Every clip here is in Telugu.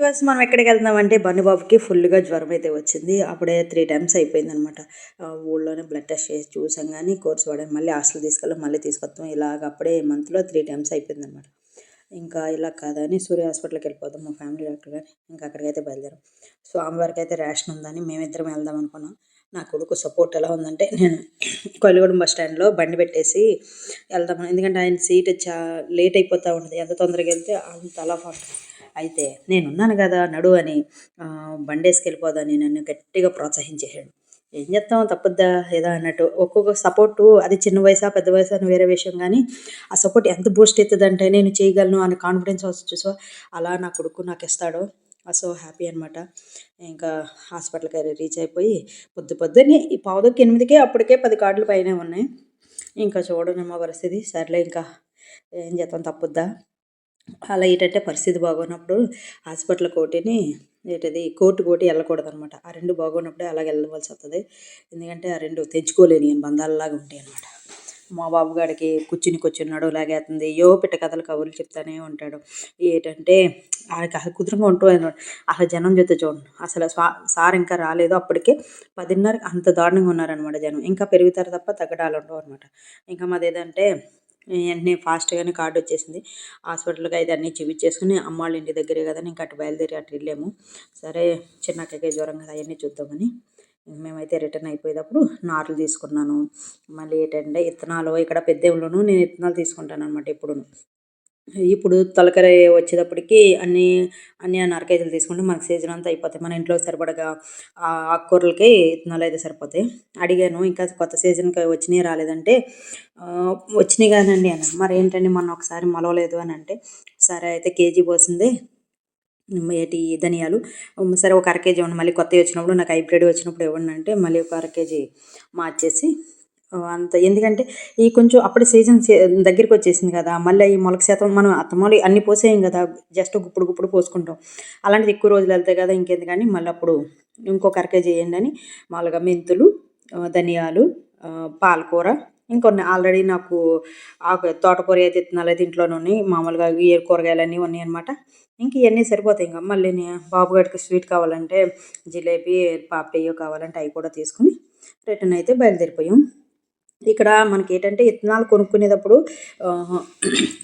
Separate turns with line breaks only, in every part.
ఫస్ట్ మనం ఎక్కడికి వెళ్తున్నామంటే బన్నుబాబుకి ఫుల్గా జ్వరం అయితే వచ్చింది. అప్పుడే త్రీ టైమ్స్ అయిపోయింది అనమాట ఊళ్ళోనే బ్లడ్ టెస్ట్ చేసి చూసాం కానీ కోర్స్ వాడాను మళ్ళీ హాస్టల్ తీసుకెళ్ళి మళ్ళీ తీసుకొస్తాం. ఇలాగ అప్పుడే మంత్లో త్రీ టైమ్స్ అయిపోయింది అనమాట ఇంకా ఇలా కాదని సూర్య హాస్పిటల్కి వెళ్ళిపోతాం మా ఫ్యామిలీ డాక్టర్ గారు ఇంకా అక్కడికైతే బయలుదేరాం. స్వామివారికి అయితే రేషన్ ఉందని మేమిద్దరం వెళ్దాం అనుకున్నాం. నా కొడుకు సపోర్ట్ ఎలా ఉందంటే నేను కొల్లిగూడెం బస్ స్టాండ్లో బండి పెట్టేసి వెళ్దాం. ఎందుకంటే ఆయన సీట్ చా లేట్ అయిపోతూ ఉంటుంది. ఎంత తొందరగా వెళ్తే అంత అలా అయితే నేనున్నాను కదా నడు అని బండేసుకెళ్ళిపోదని నన్ను గట్టిగా ప్రోత్సహించేసాడు ఏం చేస్తాం? తప్పుద్దా? ఏదో అన్నట్టు. ఒక్కొక్క సపోర్టు అది చిన్న వయసా పెద్ద వయసా అని వేరే విషయం కానీ ఆ సపోర్ట్ ఎంత బూస్ట్ అవుతుందంటే నేను చేయగలను అనే కాన్ఫిడెన్స్ వస్తుంది సో అలా నా కొడుకు నాకు ఇస్తాడు. సో హ్యాపీ అనమాట ఇంకా హాస్పిటల్కి రీచ్ అయిపోయి పొద్దు పొద్దున్నే ఈ పావుదొక్కి ఎనిమిదికే అప్పటికే పది కార్డులు పైన ఉన్నాయి. ఇంకా చూడనమ్మా పరిస్థితి. సర్లే ఇంకా. ఏం చేస్తాం తప్పుద్దా? అలా ఏంటంటే పరిస్థితి బాగోనప్పుడు హాస్పిటల్ కోటిని ఏంటది కోర్టు కోటి వెళ్ళకూడదు అనమాట ఆ రెండు బాగున్నప్పుడే అలాగే వెళ్ళవలసి వస్తుంది ఎందుకంటే ఆ రెండు తెంచుకోలేని బంధాలలాగా ఉంటాయి అనమాట మా బాబుగాడికి కూర్చుని కూర్చున్నాడు లాగేస్తుంది యో పిట్ట కథలు కబుర్లు చెప్తానే ఉంటాడు. ఏంటంటే ఆయనకి అసలు కుదురుగా ఉంటూ అసలు జనం చేత చూడండి. అసలు సార్ ఇంకా రాలేదు. అప్పటికే పదిన్నర అంత దారుణంగా ఉన్నారనమాట జనం. ఇంకా పెరుగుతారు తప్ప తగ్గడాలు ఉండవు అనమాట ఇంకా మాది ఏదంటే వెంటనే ఫాస్ట్గానే కార్డు వచ్చేసింది. హాస్పిటల్కి అయితే అన్నీ చూపించేసుకుని అమ్మ వాళ్ళ ఇంటి దగ్గరే కదా ఇంకా అటు బయలుదేరి అటు వెళ్ళాము. సరే చిన్నక్కకే జ్వరం కదా అవన్నీ చూద్దామని మేమైతే రిటర్న్ అయిపోయేటప్పుడు నార్లు తీసుకున్నాను. మళ్ళీ ఏంటంటే ఇత్తనాలు ఇక్కడ పెద్దేవులోను నేను ఇత్తనాలు తీసుకుంటాను అనమాట ఎప్పుడును. ఇప్పుడు తొలకరి వచ్చేటప్పటికి అన్ని అన్ని నరకైతులు తీసుకుంటే మనకు సీజన్ అంతా అయిపోతాయి. మన ఇంట్లో సరిపడగా ఆకుకూరలకి ఇత్తనాలు అయితే సరిపోతాయి. అడిగాను ఇంకా కొత్త సీజన్కి వచ్చినాయి రాలేదంటే వచ్చినాయి కానండి అని మరి ఏంటండి మొన్న ఒకసారి మొలవలేదు అని అంటే సరే అయితే కేజీ పోసింది ఏటి ధనియాలు. సరే ఒక అర కేజీ ఇవ్వండి. మళ్ళీ కొత్తవి వచ్చినప్పుడు నాకు హైబ్రిడ్ వచ్చినప్పుడు ఇవ్వండి అంటే మళ్ళీ ఒక అర కేజీ మార్చేసి అంత ఎందుకంటే ఈ కొంచెం అప్పుడు సీజన్ దగ్గరికి వచ్చేసింది కదా మళ్ళీ ఈ మొలక శాతం మనం అత్తమాలి అన్ని పోసేయం కదా జస్ట్ గుప్పుడు గుప్పుడు పోసుకుంటాం. అలాంటిది ఎక్కువ రోజులు వెళ్తాయి కదా ఇంకెందుకని మళ్ళీ అప్పుడు ఇంకొక అరకే చేయండి అని మామూలుగా మెంతులు ధనియాలు పాలకూర ఇంకొన్ని ఆల్రెడీ నాకు ఆకు తోటకూర అయితే విత్తనాలు అయితే ఇంట్లోనే ఉన్నాయి. మామూలుగా ఏ కూరగాయలు అన్నీ ఉన్నాయి అనమాట ఇంక ఇవన్నీ సరిపోతాయి. ఇంకా మళ్ళీ నే- బాబు స్వీట్ కావాలంటే జిలేబీ పాపయ్యో కావాలంటే అవి కూడా తీసుకుని రిటర్న్ అయితే బయలుదేరిపోయాం. ఇక్కడ మనకి ఏంటంటే ఇత్తనాలు కొనుక్కునేటప్పుడు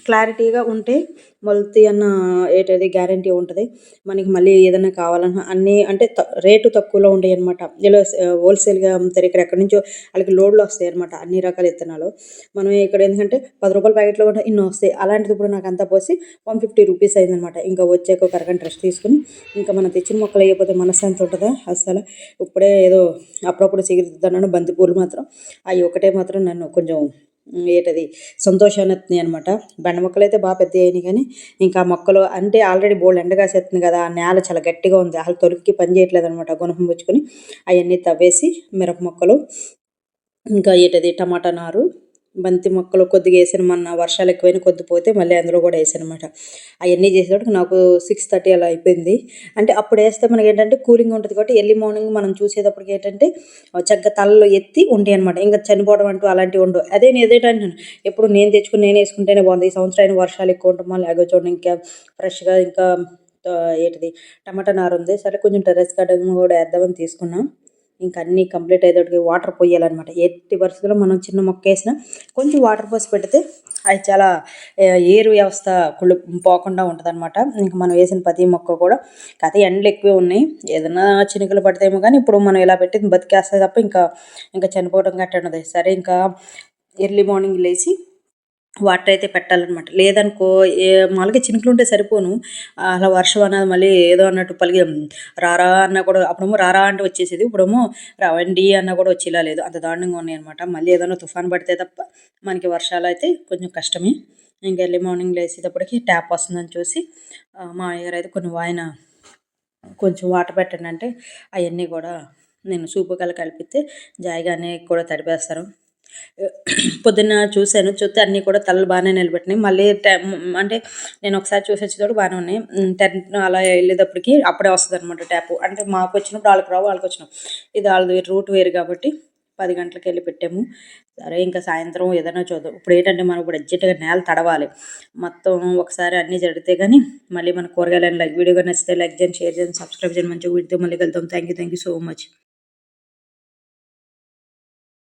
క్లారిటీగా ఉంటే మొలతి అన్న ఏంటది గ్యారంటీ ఉంటుంది. మనకి మళ్ళీ ఏదైనా కావాలన్నా అన్నీ అంటే త- రేటు తక్కువలో ఉంటాయి అనమాట ఇలా హోల్సేల్గా అమ్ముతారు ఇక్కడ ఎక్కడి నుంచో వాళ్ళకి లోడ్లు వస్తాయి అనమాట అన్ని రకాల ఇత్తనాలు. మనం ఇక్కడ ఎందుకంటే పది రూపాయల ప్యాకెట్లో కూడా ఇన్ని వస్తాయి. అలాంటిది ఇప్పుడు నాకు అంతా పోసి వన్ ఫిఫ్టీ రూపీస్ అయిందనమాట ఇంకా వచ్చాక ఒక అరగంట రెస్ట్ తీసుకుని ఇంకా మనం తెచ్చిన మొక్కలు అయిపోతే మనశ్శాంతి ఉంటుందా? అసలు ఇప్పుడే ఏదో అప్పుడప్పుడు చిగురుతున్నాను బంతిపూలు మాత్రం. అవి ఒకటే మాత్రం నన్ను కొంచెం ఏంటది సంతోషాన్ని అనమాట బెండ మొక్కలు అయితే బాగా పెద్ద అయినాయి కానీ ఇంకా మొక్కలు అంటే ఆల్రెడీ బోల్డ్ ఎండగా చేస్తుంది కదా ఆ నేల చాలా గట్టిగా ఉంది. అసలు తొలికి పని చేయట్లేదు అనమాట గుణపం పుచ్చుకొని అవన్నీ తవ్వేసి మిరప మొక్కలు ఇంకా ఏంటది టమాటా నారు బంతి మొక్కలు కొద్దిగా వేసాను. మొన్న వర్షాలు ఎక్కువైనా కొద్ది పోతే మళ్ళీ అందులో కూడా వేసాను అనమాట అవన్నీ చేసేటప్పుడు నాకు సిక్స్ థర్టీ అలా అయిపోయింది. అంటే అప్పుడు వేస్తే మనకి ఏంటంటే కూలింగ్ ఉంటుంది కాబట్టి ఎర్లీ మార్నింగ్ మనం చూసేటప్పటికి ఏంటంటే చక్కగా తలలో ఎత్తి ఉంటాయి అనమాట ఇంకా చనిపోవడం అంటూ అలాంటివి ఉండవు. అదే నేను ఎదేటంటాను ఎప్పుడు నేను తెచ్చుకుని నేను వేసుకుంటేనే బాగుంది. ఈ సంవత్సరం అయినా వర్షాలు ఎక్కువ ఉండటం మళ్ళీ అగో చూడండి ఇంకా ఫ్రెష్గా ఇంకా ఏంటిది టమాటా నారు ఉంది. సరే కొంచెం టెర్రస్ గార్డెన్ కూడా వేద్దామని తీసుకున్నాం. ఇంకా అన్నీ కంప్లీట్ అయ్యేటప్పటికి వాటర్ పోయాలన్నమాట. ఎట్టి పరిస్థితుల్లో మనం చిన్న మొక్క వేసినా కొంచెం వాటర్ పోసి పెడితే అది చాలా ఏరు వ్యవస్థ కుళ్ళు పోకుండా ఉంటుంది అనమాట ఇంకా మనం వేసిన ప్రతి మొక్క కూడా కథ ఎండలు ఎక్కువే ఉన్నాయి. ఏదైనా చినుకలు పడతాయేమో కానీ ఇప్పుడు మనం ఇలా పెట్టి బతికేస్తే తప్ప ఇంకా ఇంకా చనిపోవడం గట్ట ఉండదు. సరే ఇంకా ఎర్లీ మార్నింగ్ లేచి వాటర్ అయితే పెట్టాలన్నమాట. లేదనుకో ఏ మామూలుగా చినుకులు ఉంటే సరిపోను. అలా వర్షం అన్నది మళ్ళీ ఏదో అన్నట్టు పలిగి రారా అన్న కూడా అప్పుడేమో రారా అంటే వచ్చేసేది. ఇప్పుడేమో రావండి అన్న కూడా వచ్చేలా లేదు. అంత దారుణంగా ఉన్నాయి అనమాట మళ్ళీ ఏదైనా తుఫాన్ పడితే తప్ప మనకి వర్షాలు అయితే కొంచెం కష్టమే. ఇంకా ఎర్లీ మార్నింగ్ లేచేటప్పటికి ట్యాప్ వస్తుందని చూసి మా అయ్యగారు అయితే కొన్ని వాయిన కొంచెం వాటర్ పెట్టండి అంటే అవన్నీ కూడా నేను సూపు కల కలిపితే జాయిగానే కూడా తడిపేస్తారు. పొద్దున్న చూశాను చూస్తే అన్నీ కూడా తలలు బాగానే నిలబెట్టినాయి. మళ్ళీ టైం అంటే నేను ఒకసారి చూసి వచ్చేటప్పుడు బాగానే ఉన్నాయి. టెన్ అలా వెళ్ళేటప్పటికి అప్పుడే వస్తుంది అనమాట ట్యాప్. అంటే మాకు వచ్చినప్పుడు వాళ్ళకి రావు వాళ్ళకి వచ్చినాం. ఇది వాళ్ళది రూట్ వేరు కాబట్టి పది గంటలకు వెళ్ళి పెట్టాము. సరే ఇంకా సాయంత్రం ఏదైనా చూద్దాం. ఇప్పుడు ఏంటంటే మనం ఇప్పుడు అర్జెంటుగా నేల తడవాలి. మొత్తం ఒకసారి అన్నీ జరిగితే కానీ మళ్ళీ మన కూరగాయలు లైక్ వీడియో నచ్చితే లైక్ చేయండి షేర్ చేయండి సబ్స్క్రైబ్ చేయండి. మంచిగా వీడితో మళ్ళీ వెళ్తాం thank you thank you so much